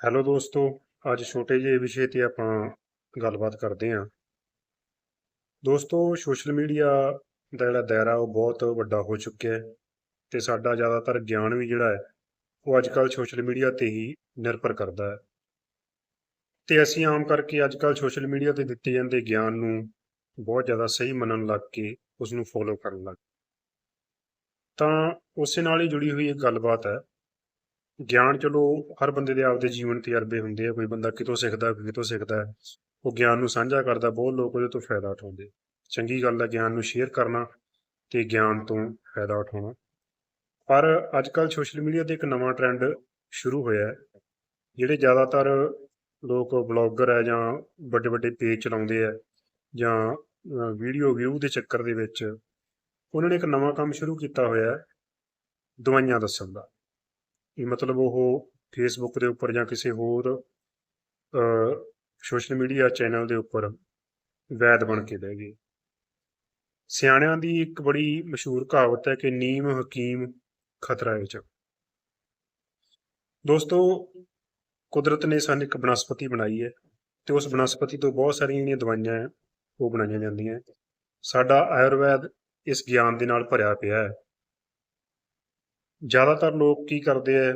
Hello ਦੋਸਤੋ, ਅੱਜ ਛੋਟੇ ਜਿਹੇ ਵਿਸ਼ੇ ਤੇ ਆਪਾਂ ਗੱਲਬਾਤ ਕਰਦੇ ਹਾਂ। ਦੋਸਤੋ ਸੋਸ਼ਲ ਮੀਡੀਆ ਦਾ ਜਿਹੜਾ ਦਾਇਰਾ, ਉਹ ਬਹੁਤ ਵੱਡਾ ਹੋ ਚੁੱਕਿਆ ਹੈ ਤੇ ਸਾਡਾ ਜ਼ਿਆਦਾਤਰ ਗਿਆਨ ਵੀ ਜਿਹੜਾ ਹੈ, ਉਹ ਅੱਜ ਕੱਲ੍ਹ ਸੋਸ਼ਲ ਮੀਡੀਆ ਤੇ ਹੀ ਨਿਰਭਰ ਕਰਦਾ ਹੈ। ਤੇ ਅਸੀਂ ਆਮ ਕਰਕੇ ਅੱਜ ਕੱਲ੍ਹ ਸੋਸ਼ਲ ਮੀਡੀਆ ਤੇ ਦਿੱਤੇ ਜਾਂਦੇ ਗਿਆਨ ਨੂੰ ਬਹੁਤ ਜ਼ਿਆਦਾ ਸਹੀ ਮੰਨਣ ਲੱਗ ਕੇ ਉਸ ਨੂੰ ਫੋਲੋ ਕਰਨ ਲੱਗ ਤਾਂ ਉਸੇ ਨਾਲ ਹੀ ਜੁੜੀ ਹੋਈ ਇੱਕ ਗੱਲਬਾਤ ਹੈ ਗਿਆਨ ਚਲੋ ਹਰ ਬੰਦੇ ਦੇ ਆਪਦੇ ਜੀਵਨ ਤਜਰਬੇ ਹੁੰਦੇ ਆ, ਕੋਈ ਬੰਦਾ ਕਿਤੋਂ ਸਿੱਖਦਾ, ਕੋਈ ਕਿਤੋਂ ਸਿੱਖਦਾ ਉਹ ਗਿਆਨ ਨੂੰ ਸਾਂਝਾ ਕਰਦਾ, ਬਹੁਤ ਲੋਕ ਉਹਦੇ ਤੋਂ ਫਾਇਦਾ ਉਠਾਉਂਦੇ ਚੰਗੀ ਗੱਲ ਹੈ ਗਿਆਨ ਨੂੰ ਸ਼ੇਅਰ ਕਰਨਾ ਤੇ ਗਿਆਨ ਤੋਂ ਫਾਇਦਾ ਉਠਾਉਣਾ। ਪਰ ਅੱਜ ਕੱਲ ਸੋਸ਼ਲ ਮੀਡੀਆ ਤੇ ਇੱਕ ਨਵਾਂ ਟ੍ਰੈਂਡ ਸ਼ੁਰੂ ਹੋਇਆ ਹੈ, ਜਿਹੜੇ ਜ਼ਿਆਦਾਤਰ ਲੋਕ ਬਲੌਗਰ ਹੈ ਜਾਂ ਵੱਡੇ ਵੱਡੇ ਪੇਜ ਚਲਾਉਂਦੇ ਆ ਜਾਂ ਵੀਡੀਓ ਵਿਊ ਦੇ ਚੱਕਰ ਦੇ ਵਿੱਚ, ਉਹਨਾਂ ਨੇ ਇੱਕ ਨਵਾਂ ਕੰਮ ਸ਼ੁਰੂ ਕੀਤਾ ਹੋਇਆ ਹੈ, ਦਵਾਈਆਂ ਦੱਸਣ ਦਾ। ਵੀ ਮਤਲਬ ਉਹ ਫੇਸਬੁੱਕ ਦੇ ਉੱਪਰ ਜਾਂ ਕਿਸੇ ਹੋਰ ਸੋਸ਼ਲ ਮੀਡੀਆ ਚੈਨਲ ਦੇ ਉੱਪਰ ਵੈਦ ਬਣ ਕੇ ਬਹਿ ਗਏ। ਸਿਆਣਿਆਂ ਦੀ ਇੱਕ ਬੜੀ ਮਸ਼ਹੂਰ ਕਹਾਵਤ ਹੈ ਕਿ ਨੀਮ ਹਕੀਮ ਖਤਰਾ ਵਿੱਚ ਦੋਸਤੋ, ਕੁਦਰਤ ਨੇ ਸਾਨੂੰ ਇੱਕ ਬਨਸਪਤੀ ਬਣਾਈ ਹੈ ਤੇ ਉਸ ਬਨਸਪਤੀ ਤੋਂ ਬਹੁਤ ਸਾਰੀਆਂ ਜਿਹੜੀਆਂ ਦਵਾਈਆਂ ਹੈ, ਉਹ ਬਣਾਈਆਂ ਜਾਂਦੀਆਂ ਸਾਡਾ ਆਯੁਰਵੈਦ ਇਸ ਗਿਆਨ ਦੇ ਨਾਲ ਭਰਿਆ ਪਿਆ ਹੈ। ਜ਼ਿਆਦਾਤਰ ਲੋਕ ਕੀ ਕਰਦੇ ਆ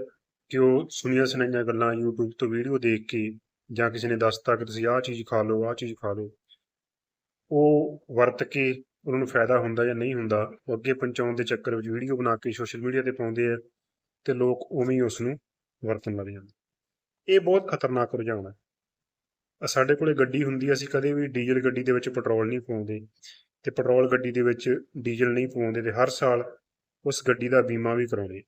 ਕਿ ਉਹ ਸੁਣੀਆਂ ਸੁਣਾਈਆਂ ਗੱਲਾਂ YouTube ਤੋਂ ਵੀਡੀਓ ਦੇਖ ਕੇ ਜਾਂ ਕਿਸੇ ਨੇ ਦੱਸਤਾ ਕਿ ਤੁਸੀਂ ਆਹ ਚੀਜ਼ ਖਾ ਲਓ ਆਹ ਚੀਜ਼ ਖਾ ਲਓ। ਉਹ ਵਰਤ ਕੇ ਉਹਨਾਂ ਨੂੰ ਫਾਇਦਾ ਹੁੰਦਾ ਜਾਂ ਨਹੀਂ ਹੁੰਦਾ ਉਹ ਅੱਗੇ ਪਹੁੰਚਾਉਣ ਦੇ ਚੱਕਰ ਵਿੱਚ ਵੀਡੀਓ ਬਣਾ ਕੇ ਸੋਸ਼ਲ ਮੀਡੀਆ ਤੇ ਪਾਉਂਦੇ ਆ ਤੇ ਲੋਕ ਉਵੇਂ ਹੀ ਉਸ ਨੂੰ ਵਰਤਣ ਲੱਗ ਜਾਂਦੇ। ਇਹ ਬਹੁਤ ਖਤਰਨਾਕ ਰੁਝਾਨ ਹੈ ਸਾਡੇ ਕੋਲੇ ਗੱਡੀ ਹੁੰਦੀ ਹੈ, ਅਸੀਂ ਕਦੇ ਵੀ ਡੀਜ਼ਲ ਗੱਡੀ ਦੇ ਵਿੱਚ ਪੈਟਰੋਲ ਨਹੀਂ ਪਾਉਂਦੇ ਤੇ ਪੈਟਰੋਲ ਗੱਡੀ ਦੇ ਵਿੱਚ ਡੀਜ਼ਲ ਨਹੀਂ ਪਾਉਂਦੇ ਤੇ ਹਰ ਸਾਲ ਉਸ ਗੱਡੀ ਦਾ ਬੀਮਾ ਵੀ ਕਰਾਉਂਦੇ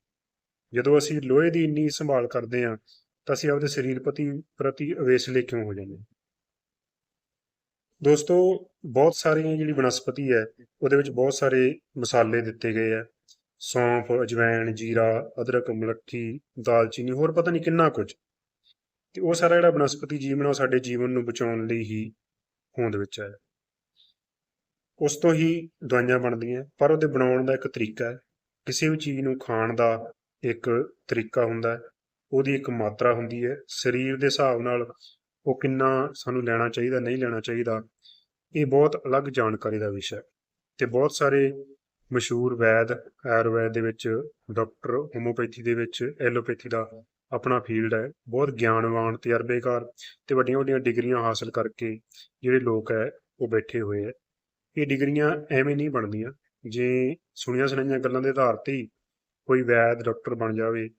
ਜਦੋਂ ਅਸੀਂ ਲੋਹੇ ਦੀ ਇੰਨੀ ਸੰਭਾਲ ਕਰਦੇ ਹਾਂ, ਤਾਂ ਅਸੀਂ ਆਪਦੇ ਸਰੀਰ ਪ੍ਰਤੀ ਪ੍ਰਤੀ ਅਵੇਸਲੇ ਕਿਉਂ ਹੋ ਜਾਂਦੇ ਹਾਂ? ਦੋਸਤੋ, ਬਹੁਤ ਸਾਰੀਆਂ ਜਿਹੜੀ ਬਨਸਪਤੀ ਹੈ, ਉਹਦੇ ਵਿੱਚ ਬਹੁਤ ਸਾਰੇ ਮਸਾਲੇ ਦਿੱਤੇ ਗਏ ਆ ਸੌਂਫ ਅਜਵਾਇਣ ਜੀਰਾ, ਅਦਰਕ, ਮਲੱਠੀ, ਦਾਲਚੀਨੀ, ਹੋਰ ਪਤਾ ਨਹੀਂ ਕਿੰਨਾ ਕੁਝ। ਤੇ ਉਹ ਸਾਰਾ ਜਿਹੜਾ ਬਨਸਪਤੀ ਜੀਵਨ ਉਹ ਸਾਡੇ ਜੀਵਨ ਨੂੰ ਬਚਾਉਣ ਲਈ ਹੀ ਹੋਂਦ ਵਿੱਚ ਆਇਆ। ਉਸ ਤੋਂ ਹੀ ਦਵਾਈਆਂ ਬਣਦੀਆਂ, ਪਰ ਉਹਦੇ ਬਣਾਉਣ ਦਾ ਇੱਕ ਤਰੀਕਾ ਹੈ। ਕਿਸੇ ਵੀ ਚੀਜ਼ ਨੂੰ ਖਾਣ ਦਾ ਇੱਕ ਤਰੀਕਾ ਹੁੰਦਾ ਹੈ, ਉਹਦੀ ਇੱਕ ਮਾਤਰਾ ਹੁੰਦੀ ਹੈ। ਸਰੀਰ ਦੇ ਹਿਸਾਬ ਨਾਲ ਉਹ ਕਿੰਨਾ ਸਾਨੂੰ ਲੈਣਾ ਚਾਹੀਦਾ, ਨਹੀਂ ਲੈਣਾ ਚਾਹੀਦਾ, ਇਹ ਬਹੁਤ ਅਲੱਗ ਜਾਣਕਾਰੀ ਦਾ ਵਿਸ਼ਾ ਹੈ। ਤੇ ਬਹੁਤ ਸਾਰੇ ਮਸ਼ਹੂਰ ਵੈਦ, ਆਯੁਰਵੈਦ ਦੇ ਵਿੱਚ ਡਾਕਟਰ ਹੋਮੋਪੈਥੀ ਦੇ ਵਿੱਚ ਐਲੋਪੈਥੀ ਦਾ ਆਪਣਾ ਫੀਲਡ ਹੈ। ਬਹੁਤ ਗਿਆਨਵਾਨ, ਤਜਰਬੇਕਾਰ ਤੇ ਵੱਡੀਆਂ ਵੱਡੀਆਂ ਡਿਗਰੀਆਂ ਹਾਸਲ ਕਰਕੇ ਜਿਹੜੇ ਲੋਕ ਹੈ, ਉਹ ਬੈਠੇ ਹੋਏ ਹੈ। ਇਹ ਡਿਗਰੀਆਂ ਐਵੇਂ ਨਹੀਂ ਬਣਦੀਆਂ। ਜੇ ਸੁਣੀਆਂ ਸੁਣਾਈਆਂ ਗੱਲਾਂ ਦੇ ਆਧਾਰ ਤੇ ਹੀ ਕੋਈ ਵੈਦ ਡਾਕਟਰ ਬਣ ਜਾਵੇ,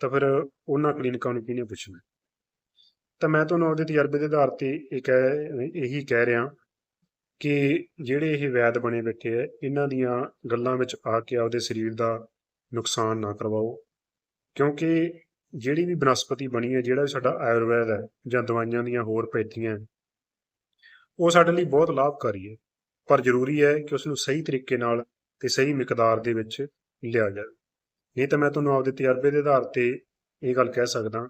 ਤਾਂ ਫਿਰ ਉਹਨਾਂ ਕਲੀਨਿਕਾਂ ਨੂੰ ਕਿਹਨੇ ਪੁੱਛਣਾ? ਤਾਂ ਮੈਂ ਤੁਹਾਨੂੰ ਆਪਦੇ ਤਜਰਬੇ ਦੇ ਆਧਾਰ ਤੇ ਇਹ ਕਹਿ, ਇਹੀ ਕਹਿ ਰਿਹਾ ਕਿ ਜਿਹੜੇ ਇਹ ਵੈਦ ਬਣੇ ਬੈਠੇ ਐ ਇਹਨਾਂ ਦੀਆਂ ਗੱਲਾਂ ਵਿੱਚ ਆ ਕੇ ਆਪਦੇ ਸਰੀਰ ਦਾ ਨੁਕਸਾਨ ਨਾ ਕਰਵਾਓ। ਕਿਉਂਕਿ ਜਿਹੜੀ ਵੀ ਬਨਸਪਤੀ ਬਣੀ ਹੈ, ਜਿਹੜਾ ਵੀ ਸਾਡਾ ਆਯੁਰਵੈਦ ਹੈ ਜਾਂ ਦਵਾਈਆਂ ਦੀਆਂ ਹੋਰ ਪੈਥੀਆਂ ਉਹ ਸਾਡੇ ਲਈ ਬਹੁਤ ਲਾਭਕਾਰੀ ਹੈ। ਪਰ ਜ਼ਰੂਰੀ ਹੈ ਕਿ ਉਸ ਨੂੰ ਸਹੀ ਤਰੀਕੇ ਨਾਲ ਤੇ ਸਹੀ ਮਿਕਦਾਰ ਦੇ ਵਿੱਚ ਲਿਆ ਜਾਵੇ। ਨਹੀਂ ਤਾਂ ਮੈਂ ਤੁਹਾਨੂੰ ਆਪਦੇ ਤਜਰਬੇ ਦੇ ਆਧਾਰ ਤੇ ਇਹ ਗੱਲ ਕਹਿ ਸਕਦਾ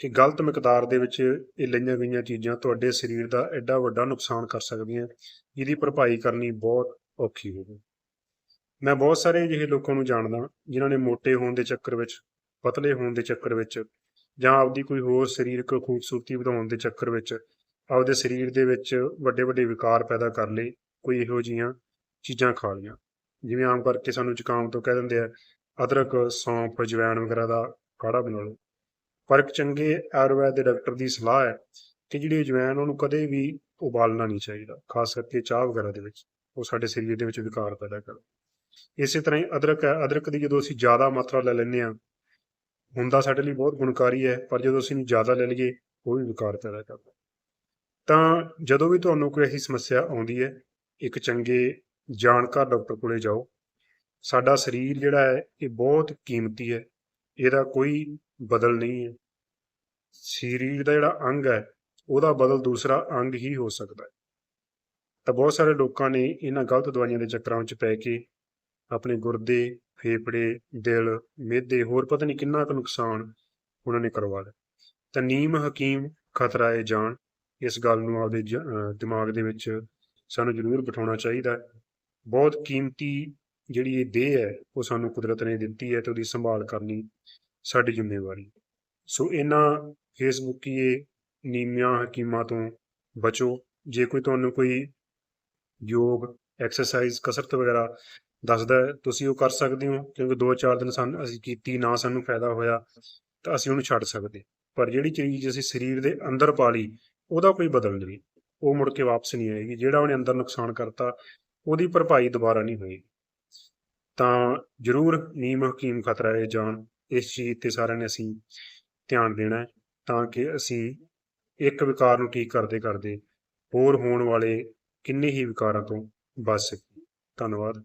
ਕਿ ਗਲਤ ਮਿਕਦਾਰ ਦੇ ਵਿੱਚ ਇਹ ਲਈਆਂ ਗਈਆਂ ਚੀਜ਼ਾਂ ਤੁਹਾਡੇ ਸਰੀਰ ਦਾ ਐਡਾ ਵੱਡਾ ਨੁਕਸਾਨ ਕਰ ਸਕਦੀਆਂ, ਜਿਹਦੀ ਭਰਪਾਈ ਕਰਨੀ ਬਹੁਤ ਔਖੀ ਹੋਵੇ ਮੈਂ ਬਹੁਤ ਸਾਰੇ ਅਜਿਹੇ ਲੋਕਾਂ ਨੂੰ ਜਾਣਦਾ ਜਿਨ੍ਹਾਂ ਨੇ ਮੋਟੇ ਹੋਣ ਦੇ ਚੱਕਰ ਵਿੱਚ, ਪਤਲੇ ਹੋਣ ਦੇ ਚੱਕਰ ਵਿੱਚ ਜਾਂ ਆਪਦੀ ਕੋਈ ਹੋਰ ਸਰੀਰਕ ਖੂਬਸੂਰਤੀ ਵਧਾਉਣ ਦੇ ਚੱਕਰ ਵਿੱਚ ਆਪਦੇ ਸਰੀਰ ਦੇ ਵਿੱਚ ਵੱਡੇ ਵੱਡੇ ਵਿਕਾਰ ਪੈਦਾ ਕਰ ਲਏ ਕੋਈ ਇਹੋ ਜਿਹੀਆਂ ਚੀਜ਼ਾਂ ਖਾ ਲਈਆਂ। ਜਿਵੇਂ ਆਮ ਕਰਕੇ ਸਾਨੂੰ ਜ਼ੁਕਾਮ ਤੋਂ ਕਹਿ ਦਿੰਦੇ ਆ, ਅਦਰਕ, ਸੌਂਫ ਅਜਵਾਇਣ ਵਗੈਰਾ ਦਾ ਕਾੜਾ ਬਣਾ ਲਓ। ਪਰ ਇੱਕ ਚੰਗੇ ਆਯੁਰਵੈਦ ਦੇ ਡਾਕਟਰ ਦੀ ਸਲਾਹ ਹੈ ਕਿ ਜਿਹੜੀ ਅਜਵਾਇਣ ਉਹਨੂੰ ਕਦੇ ਵੀ ਉਬਾਲਣਾ ਨਹੀਂ ਚਾਹੀਦਾ, ਖਾਸ ਕਰਕੇ ਚਾਹ ਵਗੈਰਾ ਦੇ ਵਿੱਚ। ਉਹ ਸਾਡੇ ਸਰੀਰ ਦੇ ਵਿੱਚ ਵਿਕਾਰ ਪੈਦਾ ਕਰ। ਇਸੇ ਤਰ੍ਹਾਂ ਹੀ ਅਦਰਕ ਹੈ, ਅਦਰਕ ਦੀ ਜਦੋਂ ਅਸੀਂ ਜ਼ਿਆਦਾ ਮਾਤਰਾ ਲੈ ਲੈਂਦੇ ਹਾਂ, ਹੁੰਦਾ ਸਾਡੇ ਲਈ ਬਹੁਤ ਗੁਣਕਾਰੀ ਹੈ, ਪਰ ਜਦੋਂ ਅਸੀਂ ਜ਼ਿਆਦਾ ਲੈ ਲਈਏ, ਉਹ ਵੀ ਵਿਕਾਰ ਪੈਦਾ ਕਰਦਾ ਤਾਂ ਜਦੋਂ ਵੀ ਤੁਹਾਨੂੰ ਕੋਈ ਐਸੀ ਸਮੱਸਿਆ ਆਉਂਦੀ ਹੈ ਇੱਕ ਚੰਗੇ ਜਾਣਕਾਰ ਡਾਕਟਰ ਕੋਲੇ ਜਾਓ। ਸਾਡਾ ਸਰੀਰ ਜਿਹੜਾ ਹੈ, ਇਹ ਬਹੁਤ ਕੀਮਤੀ ਹੈ। ਇਹਦਾ ਕੋਈ ਬਦਲ ਨਹੀਂ ਹੈ। ਸਰੀਰ ਦਾ ਜਿਹੜਾ ਅੰਗ ਹੈ, ਉਹਦਾ ਬਦਲ ਦੂਸਰਾ ਅੰਗ ਹੀ ਹੋ ਸਕਦਾ ਹੈ। ਤਾਂ ਬਹੁਤ ਸਾਰੇ ਲੋਕਾਂ ਨੇ ਇਹਨਾਂ ਗਲਤ ਦਵਾਈਆਂ ਦੇ ਚੱਕਰਾਂ ਵਿੱਚ ਪੈ ਕੇ ਆਪਣੇ ਗੁਰਦੇ, ਫੇਫੜੇ, ਦਿਲ ਮਿਹਦੇ ਹੋਰ ਪਤਾ ਨਹੀਂ ਕਿੰਨਾ ਕੁ ਨੁਕਸਾਨ ਉਹਨਾਂ ਨੇ ਕਰਵਾ ਲਿਆ। ਤਾਂ ਨੀਮ, ਹਕੀਮ ਖਤਰਾ ਹੈ ਜਾਨ ਇਸ ਗੱਲ ਨੂੰ ਆਪਦੇ ਜ- ਦਿਮਾਗ ਦੇ ਵਿੱਚ ਸਾਨੂੰ ਜ਼ਰੂਰ ਬਿਠਾਉਣਾ ਚਾਹੀਦਾ ਹੈ। ਬਹੁਤ ਕੀਮਤੀ ਜਿਹੜੀ ਇਹ ਦੇਹ ਹੈ, ਉਹ ਸਾਨੂੰ ਕੁਦਰਤ ਨੇ ਦਿੱਤੀ ਹੈ ਤੇ ਉਹਦੀ ਸੰਭਾਲ ਕਰਨੀ ਸਾਡੀ ਜ਼ਿੰਮੇਵਾਰੀ ਸੋ ਇਹਨਾਂ ਫੇਸਬੁੱਕੀਏ ਨੀਮੀਆਂ ਹਕੀਮਾਂ ਤੋਂ ਬਚੋ। ਜੇ ਕੋਈ ਤੁਹਾਨੂੰ ਕੋਈ ਯੋਗ ਐਕਸਰਸਾਈਜ਼ ਕਸਰਤ ਵਗੈਰਾ ਦੱਸਦਾ ਤੁਸੀਂ ਉਹ ਕਰ ਸਕਦੇ ਹੋ, ਕਿਉਂਕਿ 2-4 ਦਿਨ ਸਾਨੂੰ, ਅਸੀਂ ਕੀਤੀ, ਨਾ ਸਾਨੂੰ ਫਾਇਦਾ ਹੋਇਆ, ਤਾਂ ਅਸੀਂ ਉਹਨੂੰ ਛੱਡ ਸਕਦੇ ਪਰ ਜਿਹੜੀ ਚੀਜ਼ ਅਸੀਂ ਸਰੀਰ ਦੇ ਅੰਦਰ ਪਾ ਲਈ, ਉਹਦਾ ਕੋਈ ਬਦਲ ਨਹੀਂ। ਉਹ ਮੁੜ ਕੇ ਵਾਪਸ ਨਹੀਂ ਆਏਗੀ, ਜਿਹੜਾ ਉਹਨੇ ਅੰਦਰ ਨੁਕਸਾਨ ਕਰਤਾ, ਉਹਦੀ ਭਰਪਾਈ ਦੁਬਾਰਾ ਨਹੀਂ ਹੋਏਗੀ। ਤਾਂ ਜ਼ਰੂਰ ਨੀਮ ਹਕੀਮ ਖਤਰਾ ਹੈ, ਜਾਨ, ਇਸ ਚੀਜ਼ ਤੇ ਸਾਰਿਆਂ ਨੇ ਅਸੀਂ ਧਿਆਨ ਦੇਣਾ ਹੈ, ਤਾਂ ਕਿ ਅਸੀਂ ਇੱਕ ਵਿਕਾਰ ਨੂੰ ਠੀਕ ਕਰਦੇ ਕਰਦੇ ਹੋਰ ਹੋਣ ਵਾਲੇ ਕਿੰਨੇ ਹੀ ਵਿਕਾਰਾਂ ਤੋਂ ਬਚ ਸਕੀਏ। ਧੰਨਵਾਦ।